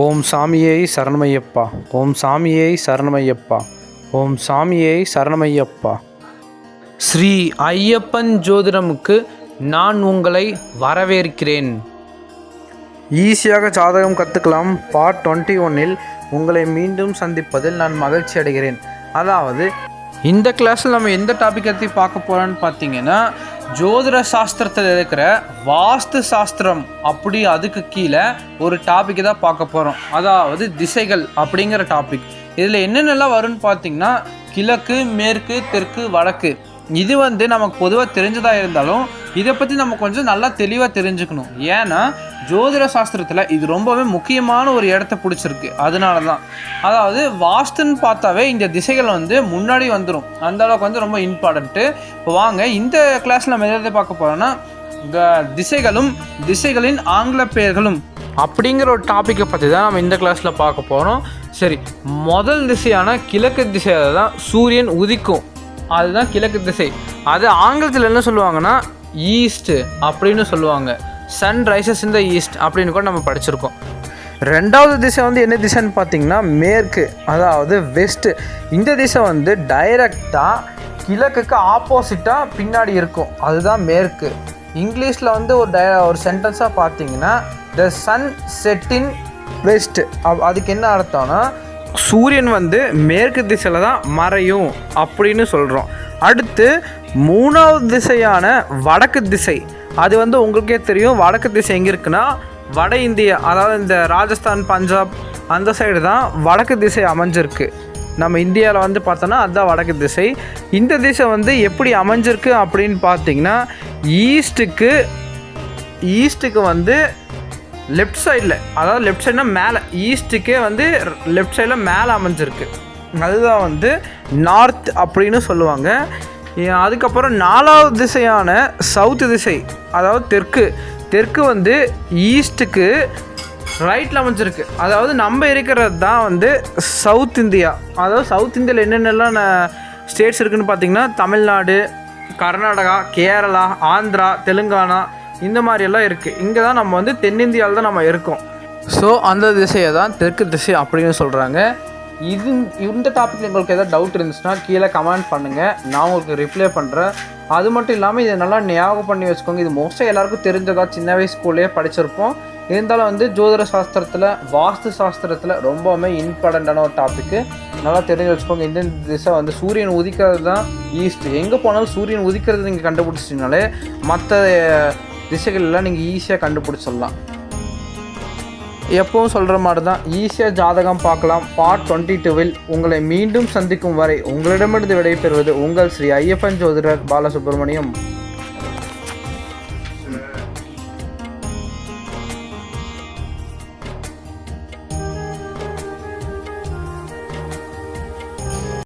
ஓம் சாமியை சரணமையப்பா. ஓம் சாமியை சரணமையப்பா. ஓம் சாமியை சரணமையப்பா. ஸ்ரீ ஐயப்பன் ஜோதிடமுக்கு நான் உங்களை வரவேற்கிறேன். ஈஸியாக ஜாதகம் கற்றுக்கலாம் பார்ட் டுவெண்ட்டி ஒன்னில் உங்களை மீண்டும் சந்திப்பதில் நான் மகிழ்ச்சி அடைகிறேன். அதாவது இந்த கிளாஸில் நம்ம எந்த டாபிக் பற்றி பார்க்க போகிறோன்னு பார்த்தீங்கன்னா ஜோதிட சாஸ்திரத்தில் இருக்கிற வாஸ்து சாஸ்திரம் அப்படி அதுக்கு கீழே ஒரு டாபிக் தான் பார்க்க போகிறோம் அதாவது திசைகள் அப்படிங்கிற டாபிக் இதில் என்னென்னலாம் வரும்னு பார்த்தீங்கன்னா கிழக்கு மேற்கு தெற்கு வடக்கு. இது வந்து நமக்கு பொதுவாக தெரிஞ்சதாக இருந்தாலும் இதை பற்றி நம்ம கொஞ்சம் நல்லா தெளிவாக தெரிஞ்சுக்கணும். ஏன்னா ஜோதிட சாஸ்திரத்தில் இது ரொம்பவே முக்கியமான ஒரு இடத்த பிடிச்சிருக்கு. அதனால தான் அதாவது வாஸ்துன்னு பார்த்தாவே இந்த திசைகள் வந்து முன்னாடி வந்துடும் அந்த அளவுக்கு வந்து ரொம்ப இம்பார்ட்டண்ட்டு இப்போ வாங்க இந்த கிளாஸில் நம்ம எதாவது பார்க்க போகிறோம்னா இந்த திசைகளும் திசைகளின் ஆங்கில பெயர்களும். அப்படிங்கிற ஒரு டாப்பிக்கை பற்றி தான் நம்ம இந்த கிளாஸில் பார்க்க போகிறோம் சரி முதல் திசையான கிழக்கு திசையில் தான் சூரியன் உதிக்கும். அதுதான் கிழக்கு திசை. அது ஆங்கிலத்தில் என்ன சொல்லுவாங்கன்னா ஈஸ்ட்டு அப்படின்னு சொல்லுவாங்க. சன் ரைசஸ் இந்த ஈஸ்ட் அப்படின்னு கூட நம்ம படிச்சிருக்கோம். ரெண்டாவது திசை வந்து என்ன திசைன்னு பார்த்தீங்கன்னா மேற்கு அதாவது வெஸ்ட்டு இந்த திசை வந்து டைரக்டாக கிழக்குக்கு ஆப்போசிட்டாக பின்னாடி இருக்கும். அதுதான் மேற்கு. இங்கிலீஷில் வந்து ஒரு டய ஒரு சென்டென்ஸாக பார்த்தீங்கன்னா the sun set in west அதுக்கு என்ன அர்த்தம்னா சூரியன் வந்து மேற்கு திசையில் தான் மறையும் அப்படின்னு சொல்கிறோம் அடுத்து மூணாவது திசையான வடக்கு திசை. அது வந்து உங்களுக்கே தெரியும் வடக்கு திசை எங்கே இருக்குன்னா வட இந்தியா அதாவது இந்த ராஜஸ்தான் பஞ்சாப் அந்த சைடு தான் வடக்கு திசை அமைஞ்சிருக்கு. நம்ம இந்தியாவில் வந்து பார்த்தோன்னா அதுதான் வடக்கு திசை. இந்த திசை வந்து எப்படி அமைஞ்சிருக்கு அப்படின்னு பார்த்தீங்கன்னா ஈஸ்ட்டுக்கு ஈஸ்ட்டுக்கு வந்து லெஃப்ட் சைடில் அதாவது லெஃப்ட் சைடுனா மேலே ஈஸ்ட்டுக்கே வந்து லெஃப்ட் சைடில் மேலே அமைஞ்சிருக்கு. அதுதான் வந்து நார்த் அப்படின்னு சொல்லுவாங்க. அதுக்கப்புறம் நாலாவது திசையான சவுத்து திசை அதாவது தெற்கு தெற்கு வந்து ஈஸ்ட்டுக்கு ரைட்டில் அமைஞ்சிருக்கு. அதாவது நம்ம இருக்கிறது தான் வந்து சவுத் இந்தியா. அதாவது சவுத் இந்தியாவில் என்னென்னலாம் ஸ்டேட்ஸ் இருக்குதுன்னு பார்த்தீங்கன்னா தமிழ்நாடு கர்நாடகா கேரளா ஆந்திரா தெலுங்கானா இந்த மாதிரியெல்லாம் இருக்குது இங்கே தான் நம்ம வந்து தென்னிந்தியாவில் தான் நம்ம இருக்கோம். ஸோ அந்த திசையை தான் தெற்கு திசை அப்படின்னு சொல்கிறாங்க இது இந்த டாப்பிக்கில் உங்களுக்கு எதாவது டவுட் இருந்துச்சுன்னா கீழே கமெண்ட் பண்ணுங்கள் நான் உங்களுக்கு ரிப்ளை பண்ணுறேன் அது மட்டும் இல்லாமல் இதை நல்லா ஞாபகம் பண்ணி வச்சுக்கோங்க. இது மோஸ்ட்டாக எல்லாருக்கும் தெரிஞ்சதா சின்ன வயசுக்குள்ளேயே படிச்சிருப்போம். இருந்தாலும் வந்து ஜோதிட சாஸ்திரத்தில் வாஸ்து சாஸ்திரத்தில் ரொம்பவுமே இம்பார்ட்டண்ட்டான ஒரு டாப்பிக்கு நல்லா தெரிஞ்சு வச்சுக்கோங்க. இந்த திசை வந்து சூரியன் உதிக்கிறது தான் ஈஸ்ட் எங்கே போனாலும் சூரியன் உதிக்கிறது நீங்கள் கண்டுபிடிச்சிட்டிங்கனாலே மற்ற திசைகள்லாம் நீங்கள் ஈஸியாக கண்டுபிடிச்சிடலாம். எப்பவும் சொல்கிற மாதிரி தான் ஈஸியாக ஜாதகம் பார்க்கலாம். பார்ட் டுவெண்ட்டி டூவில் உங்களை மீண்டும் சந்திக்கும் வரை உங்களிடமிருந்து விடைபெறுவது உங்கள் ஸ்ரீ ஐயப்பன் ஜோதிடர் பாலசுப்ரமணியம்.